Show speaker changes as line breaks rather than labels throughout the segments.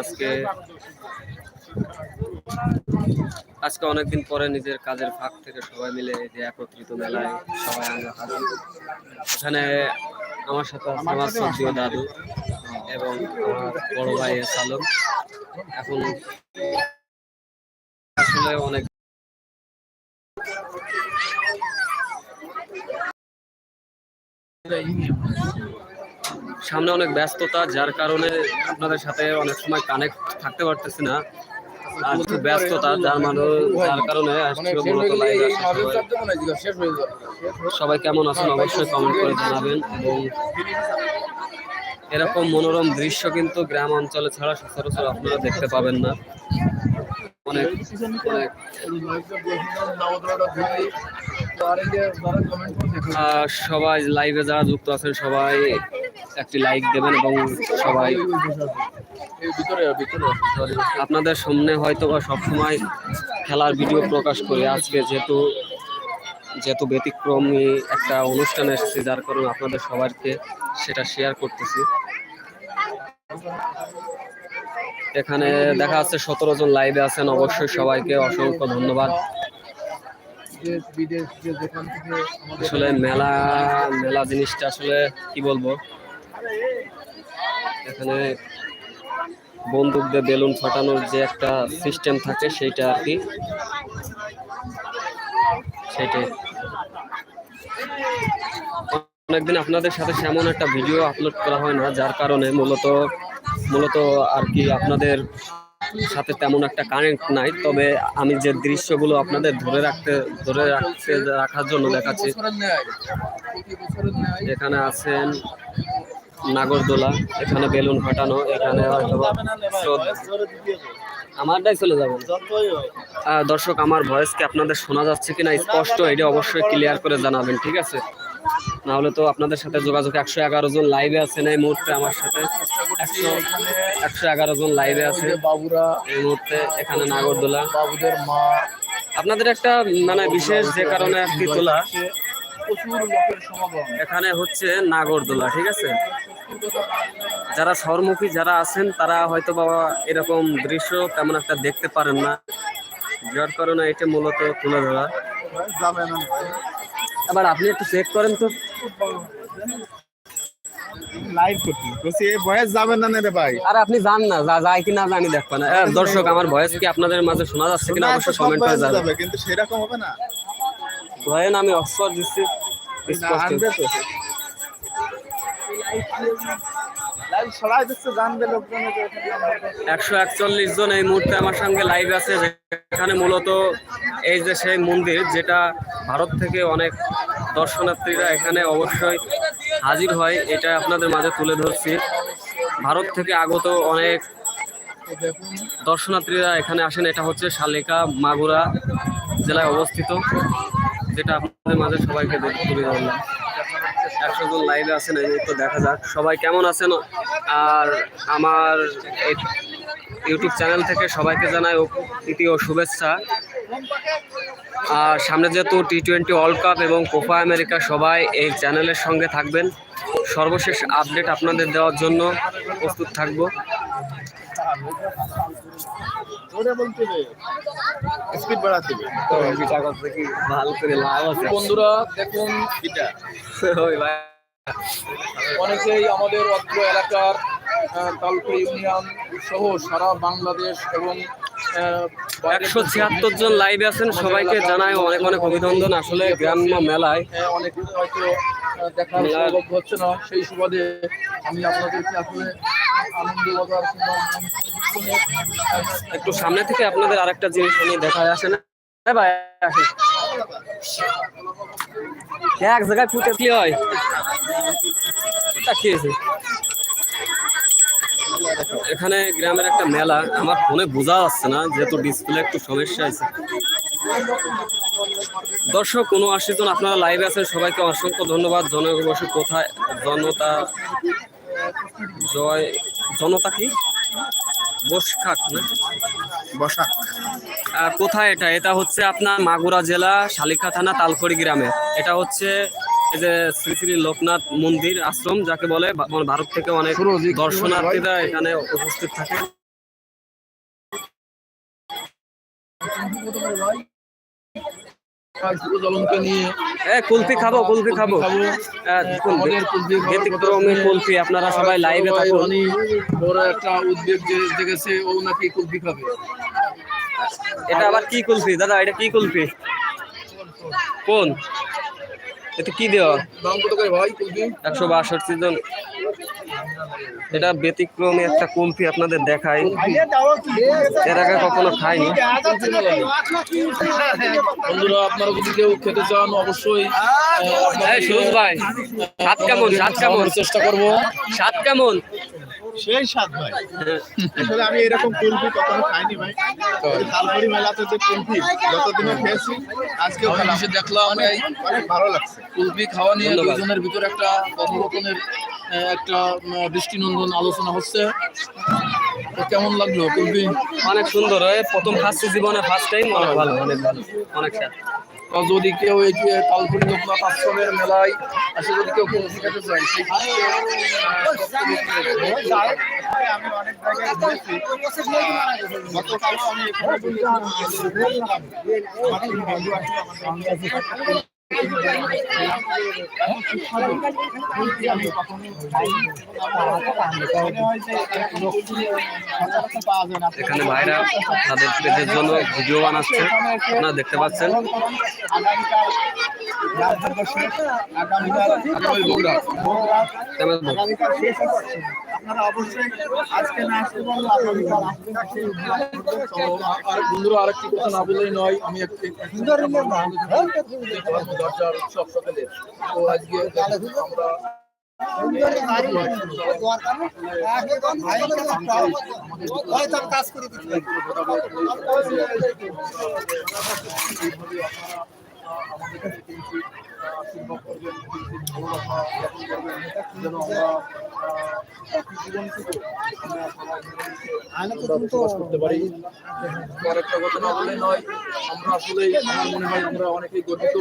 আজকে আজকে অনেকদিন পরে নিজের কাজের ফাঁক থেকে সবাই মিলে যে একত্রিত মেলায় সবাই আমরা হাজির। এখানে আমার সাথে আমার সর্দীয় দাদু এবং আমার বড় ভাই সালম। এখন আসলে অনেক সামনে অনেক ব্যস্ততা, যার কারণে আপনাদের সাথে অনেক সময় কানেক্ট থাকতে পারতেছি না। আর একটু ব্যস্ততা, যার মানে যার কারণে সবাই। কেমন আছেন অবশ্যই কমেন্ট করে জানাবেন এবং এরকম মনোরম দৃশ্য কিন্তু গ্রাম অঞ্চলে ছাড়া সচরাচর আপনারা দেখতে পাবেন না। অনেক সবাই লাইভে যারা যুক্ত আছেন সবাই একটি লাইক দেবেন এবং সবাই আপনাদের সামনে হয়তো বা সবসময় খেলার ভিডিও প্রকাশ করি আজকে যেহেতু যেহেতু ব্যতিক্রমী একটা অনুষ্ঠান এসেছে যার কারণে আপনাদের সবাইকে সেটা শেয়ার করতেছি। এখানে দেখা যাচ্ছে সতেরো জন লাইভে আছেন। অবশ্যই সবাইকে অসংখ্য ধন্যবাদ। আসলে মেলা মেলা জিনিসটা আসলে কি বলব? এখানে বন্দুক দিয়ে বেলুন ফাটানোর যে একটা সিস্টেম থাকে সেইটা আর কি। সেটাই অনেকদিন আপনাদের সাথে সেমন একটা ভিডিও আপলোড করা হয় না, যার কারণে মূলত মূলত আর কি আপনাদের সাথে তেমন একটা কানেক্ট নাই। তবে আমি যে দৃশ্যগুলো আপনাদের ধরে রাখতে ধরে রাখতে, রাখার জন্য দেখাচ্ছি। এখানে আছেন নাগরদোলা এখানে বেলুন ফাটানো এখানে আমারটাই চলে যাবে। দর্শক আমার ভয়েস কি আপনাদের শোনা যাচ্ছে কিনা স্পষ্ট এটা অবশ্যই ক্লিয়ার করে জানাবেন ঠিক আছে? নাহলে তো আপনাদের সাথে যোগাযোগ একশো এগারো জন লাইভে আছেন এই মুহূর্তে আমার সাথে? একশো একশো এগারো জন লাইভে আছে।
বাবুরা।
এই মুহূর্তে এখানে নাগরদোলা।
বাবুদের মা।
আপনাদের একটা মানে বিশেষ যে কারণে আর কি তোলা
প্রচুর লোকের সমাগম।
এখানে হচ্ছে নাগরদোলা ঠিক আছে? যারা শহরমুখী যারা আছেন তারা হয়তো বা এরকম দৃশ্য তেমন একটা দেখতে পারেন না। যার কারণে এটা মূলত তুলে ধরা এবার আপনি একটু চেক করেন তো।
লাইভ করছি। বলছি এই বয়স যাবে না রে ভাই?
আর আপনি জান না যা যায় কি না জানি দেখবেন না। দর্শক আমার ভয়েস কি আপনাদের মাঝে শোনা যাচ্ছে কিনা অবশ্যই কমেন্ট করে
যাবে কিন্তু সেরকম হবে না।
ধরেন আমি অক্সফোর্ড
লোকজন
একশো একচল্লিশ জন এই মুহূর্তে আমার সঙ্গে লাইভ আছে যেখানে মূলত এই যে সেই মন্দির যেটা ভারত থেকে অনেক দর্শনার্থীরা এখানে অবশ্যই হাজির হয় এটা আপনাদের মাঝে তুলে ধরছি। ভারত থেকে আগত অনেক দর্শনার্থীরা এখানে আসেন এটা হচ্ছে শালিকা মাগুরা জেলায় অবস্থিত। যেটা আপনাদের মাঝে সবাইকে তুলে ধরলাম। একশো জন লাইভে আছেন, এই মুহূর্তে দেখা যাক। সবাই কেমন আছেন? আর আমার ইউটিউব চ্যানেল থেকে সবাইকে জানাই প্রীতি ও শুভেচ্ছা। আর সামনে যেহেতু টি টোয়েন্টি ওয়ার্ল্ড কাপ এবং কোপা আমেরিকা সবাই এই চ্যানেলের সঙ্গে থাকবেন। সর্বশেষ আপডেট আপনাদের দেওয়ার জন্য প্রস্তুত থাকব।
স্পিড বাড়াতে হবে।
ভালো করে লাভ আছে।
বন্ধুরা দেখুন এটা।
ওই ভাই।
অনেকেই আমাদের অত্র এলাকার তালপুর ইউনিয়ন সহ সারা বাংলাদেশ এবং
একশো ছিয়াত্তর জন লাইভে আছেন। সবাইকে জানাই অনেক অনেক অভিনন্দন। আসলে গ্রাম্য মেলায়
হ্যাঁ, অনেক হয়তো দেখার হচ্ছে না। সেই সুবাদে আমি আপনাদেরকে আসলে আনন্দ বাজার
একটু সামনে থেকে আপনাদের আরেকটা জিনিস আমি দেখায় আসে না? ভাই, আসেন। এক জায়গায় ফুটে কি হয়? হয়েছে? এখানে গ্রামের একটা মেলা, আমার ফোনে বোঝা যাচ্ছে না, যেহেতু ডিসপ্লে একটু সমস্যা আছে দর্শক, কোনো আশি জন আপনারা লাইভে আছেন, সবাইকে অসংখ্য ধন্যবাদ। জনগোষ্ঠী কোথায়? জনতা জয় জনতা কি? বসখাক না?
বসা
আহ, কোথায় এটা? এটা হচ্ছে আপনার মাগুরা জেলা শালিকা থানা তালখড়ি গ্রামে। এটা হচ্ছে এই যে শ্রী শ্রী লোকনাথ মন্দির আশ্রম যাকে বলে ভারত থেকে অনেক দর্শনার্থীরা এখানে উপস্থিত থাকে।
নিয়ে।
এ কুলফি খাব কুলফি খাব। হ্যাঁ, ব্যতিক্রমী কুলফি। আপনারা সবাই লাইভে থাকুন।
বড় একটা উদ্বেগ যে- ও নাকি কুলফি খাবে।
এটা আবার কি কুলফি? দাদা এটা কি কুলফি? কোন? এটা কি দেওয়া?
দাম কত করে ভাই কুলফি?
একশো বাষট্টি জন। এটা ব্যতিক্রমী একটা কুলফি আপনাদের দেখাই। এর আগে কখনো খাইনি।
বন্ধুরা আপনারা যদি কেউ খেতে চান অবশ্যই
হ্যাঁ সুরজ ভাই স্বাদ কেমন? স্বাদ কেমন?
চেষ্টা করব।
স্বাদ কেমন?
সেই স্বাদ ভাই। আসলে আমি এরকম কুলফি কখনো খাইনি ভাই। তালপুরি মেলাতে যে কুলফি যতদিনও খেয়েছি খেলাম।
এসে দেখলাম এই
অনেক ভালো লাগছে।
কুলফি খাওয়া নিয়ে। দুজনের ভিতরে একটা কথোপকথনের একটা দৃষ্টিনন্দন আলোচনা হচ্ছে। কেমন লাগল কুলফি?
অনেক সুন্দর এই প্রথম খাচ্ছি জীবনে ফার্স্ট টাইম অনেক ভালো অনেক ভালো অনেক স্বাদ।
যদি কেউ এই যে তালপুরি লোকনাথ আশ্রমের মেলায় আসে যদি কেউ কোনো খেতে চায় সেই ক্ষেত্রে, আহ,
আমি অনেক জায়গায় ঘুরেছি গতকালও আমি এখানে
ভাইরা তাদের পেটের জন্য ভিডিও বানাচ্ছে। আপনারা দেখতে পাচ্ছেন।
আগামীকাল রাজযোগ্য আগামীকাল
বগুড়া।
বগুড়া
কেমন বল?
আগামীকাল শেষ হচ্ছে আপনারা অবশ্যই আজকে না আসতে পারলে আগামীকাল আসবেন সেই উদ্যোগ করবেন।
তো আ- আর বন্ধুরা কথা না বললেই নয় আমি একটি একটি দরজার উৎসব আজকে
কাজ করে
আমাদের কাছে কিন্তু আশীর্বাদ করবেন ভালোবাসা জ্ঞাপন করবেন যেন আমরা আহ, জীবন থেকে আমরা সবাই মিলেমিশে আমরা বসবাস করতে পারি। আরেকটা কথা না বলে নয় আমরা আসলে আমার মনে হয় আমরা অনেকেই গর্বিত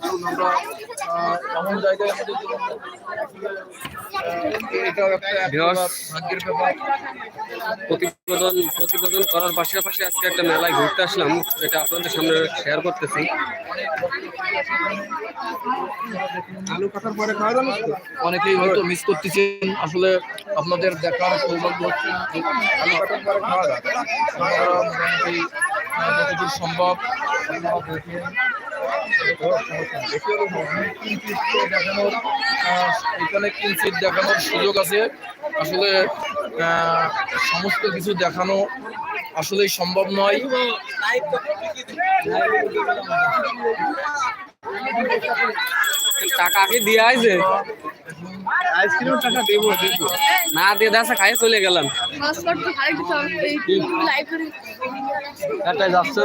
কারণ আমরা আহ, এমন জায়গায় আমাদের জীবন
প্রতিবেদন প্রতিবেদন করার পাশাপাশি আজকে একটা মেলায় ঘুরতে আসলাম যেটা আপনাদের সামনে শেয়ার করতেছি।
আলু কাটার পরে খাওয়া যাবে
অনেকেই হয়তো মিস করতেছেন। আসলে আপনাদের দেখার সৌভাগ্য হচ্ছে আলু কাটার পরে খাওয়া যতদূর সম্ভব। আপনারা দেখেন দেখানোর এখানে কিঞ্চিত দেখানোর সুযোগ আছে। আসলে সমস্ত কিছু দেখানো আসলেই সম্ভব নয়।
টাকা আগে দিয়ে আইছে
আইসক্রিম টাকা দেবো দেবো।
না দিয়ে দাসা খাই চলে গেলাম। একটাই যাচ্ছে?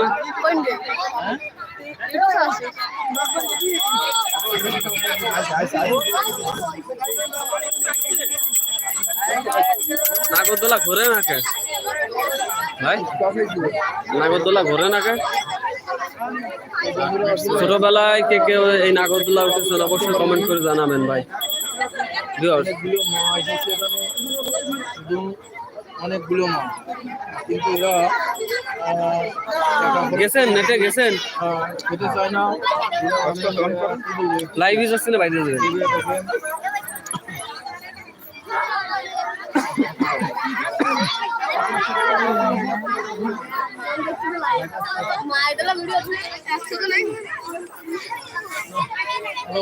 নাগরদোলা ঘুরে না কে? ভাই নাগরদোলা ঘুরে না কে? ছোটবেলায় কে কেউ এই নাগরদোলা উঠেছেন অবশ্যই কমেন্ট করে জানাবেন ভাই।
অনেকগুলো মা এসেছে এখানে শুধু অনেকগুলো মা। কিন্তু এরা
গেছেন নেটে গেছেন?
খেতে চায় না।
লাইভ না বাইরে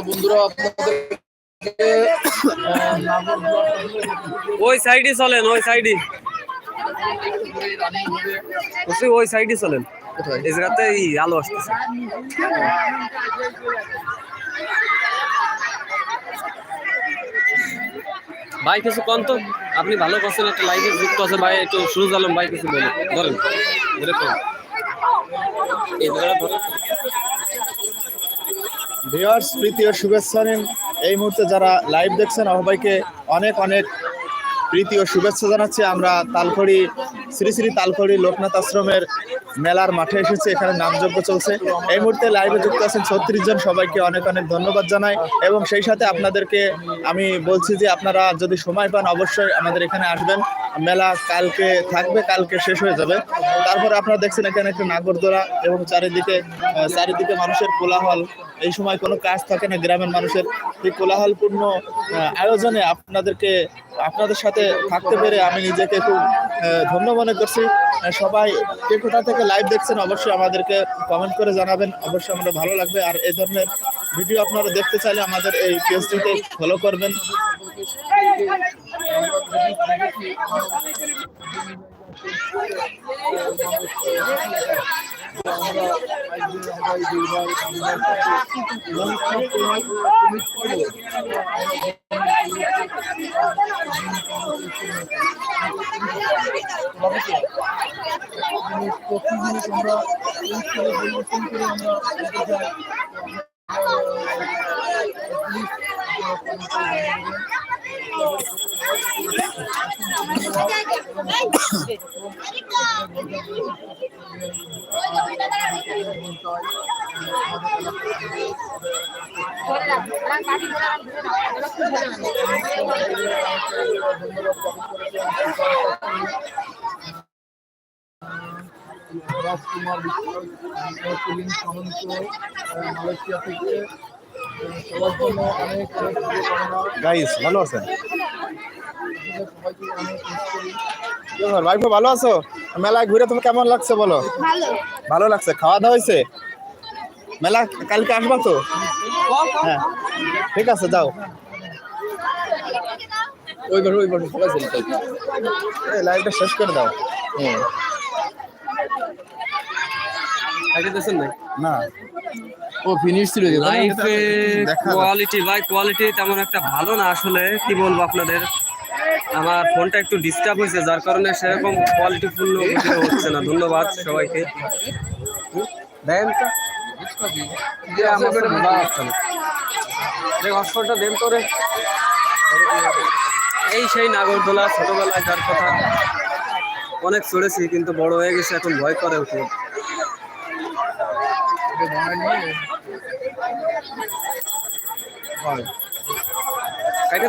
বন্ধুরা আপনাদের
ওই সাইডে চলেন ওই সাইডে। ওই সাইডে চলেন। এই জায়গাতে এই আলো আসতেছে। ভাই, কিছু কন তো? আপনি ভালো করছেন, একটা লাইভে যুক্ত আছে ভাই, একটু সুরজ আলম ভাই, কিছু বলে ধরেন
ভিউয়ার্স, প্রীতি ও শুভেচ্ছা নিন। এই মুহূর্তে যারা লাইভ দেখছেন সবাইকে অনেক অনেক প্রীতি ও শুভেচ্ছা জানাচ্ছি। আমরা তালখড়ি, শ্রী শ্রী তালখড়ি লোকনাথ আশ্রমের মেলার মাঠে এসেছে, এখানে নামযজ্ঞ চলছে। এই মুহূর্তে লাইভে যুক্ত আছেন ছত্রিশ জন, সবাইকে অনেক অনেক ধন্যবাদ জানাই। এবং সেই সাথে আপনাদেরকে আমি বলছি যে আপনারা যদি সময় পান, অবশ্যই আমাদের এখানে আসবেন। মেলা কালকে থাকবে, কালকে শেষ হয়ে যাবে। তারপরে আপনারা দেখছেন এখানে একটা নাগরদোলা এবং চারিদিকে চারিদিকে মানুষের কোলাহল। এই সময় কোনো কাজ থাকে না গ্রামের মানুষের। এই কোলাহলপূর্ণ আয়োজনে আপনাদেরকে, আপনাদের সাথে থাকতে পেরে আমি নিজেকে খুব ধন্য মনে করছি। সবাই কে কোথা থেকে লাইভ দেখছেন অবশ্যই আমাদেরকে কমেন্ট করে জানাবেন। অবশ্যই আমাদের ভালো লাগবে। আর এই ধরনের ভিডিও আপনারা দেখতে চাইলে আমাদের এই পেজটিকে ফলো করবেন।
প্রতিদিনই আমরা পরিবর্তন আমরা রাজকুমার মালয়েশিয়া থেকে সবার জন্য অনেক অনেক
গাইস ভালো আছেন? ভাইফো ভালো আছো? মেলায় ঘুরে তোমার কেমন লাগছে বলো?
ভালো।
লাগছে? খাওয়া দাওয়া হয়েছে? মেলা কালকে আসবা তো? হ্যাঁ। ঠিক আছে যাও।
ওইবার ওইবার সবাই চলতে
এই লাইভটা শেষ করে দাও। হুম।
না
না।
ও ফিনিশ ছিল
লাইফে কোয়ালিটি ভাই কোয়ালিটি তেমন একটা ভালো না আসলে কি বলব আপনাদের? আমার ফোনটা একটু ডিস্টার্ব হয়েছে যার কারণে সেরকম কোয়ালিটি পূর্ণ হচ্ছে না। ধন্যবাদ সবাইকে। দেন হসপিটালটা দেন তো রে এই সেই নাগরদোলা ছোটবেলায় যার কথা অনেক চড়েছি কিন্তু বড় হয়ে গেছে এখন ভয় করে উঠে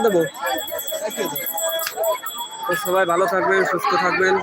দেবো। তো সবাই ভালো থাকবেন সুস্থ থাকবেন।